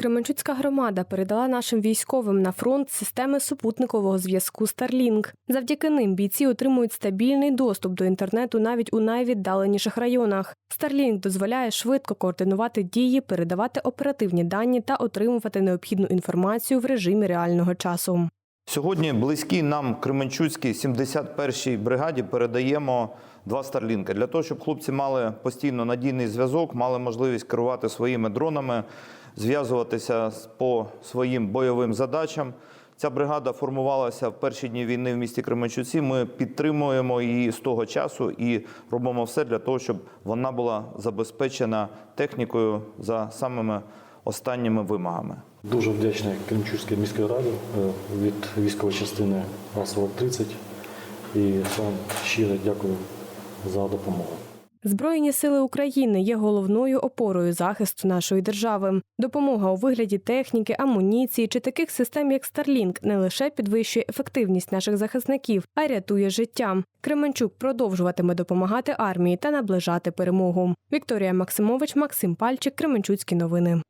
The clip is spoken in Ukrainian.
Кременчуцька громада передала нашим військовим на фронт системи супутникового зв'язку Starlink. Завдяки ним бійці отримують стабільний доступ до інтернету навіть у найвіддаленіших районах. Starlink дозволяє швидко координувати дії, передавати оперативні дані та отримувати необхідну інформацію в режимі реального часу. Сьогодні близькій нам Кременчуцькій 71-й бригаді передаємо два старлінки для того, щоб хлопці мали постійно надійний зв'язок, мали можливість керувати своїми дронами, зв'язуватися по своїм бойовим задачам. Ця бригада формувалася в перші дні війни в місті Кременчуці. Ми підтримуємо її з того часу і робимо все для того, щоб вона була забезпечена технікою за самими останніми вимогами. Дуже вдячний Кремчуцькій міській раді е, від військової частини А-4030 і вам щиро дякую за допомогу. Збройні сили України є головною опорою захисту нашої держави. Допомога у вигляді техніки, амуніції чи таких систем, як Starlink, не лише підвищує ефективність наших захисників, а й рятує життя. Кременчук продовжуватиме допомагати армії та наближати перемогу. Вікторія Максимович, Максим Пальчик, Кременчуцькі новини.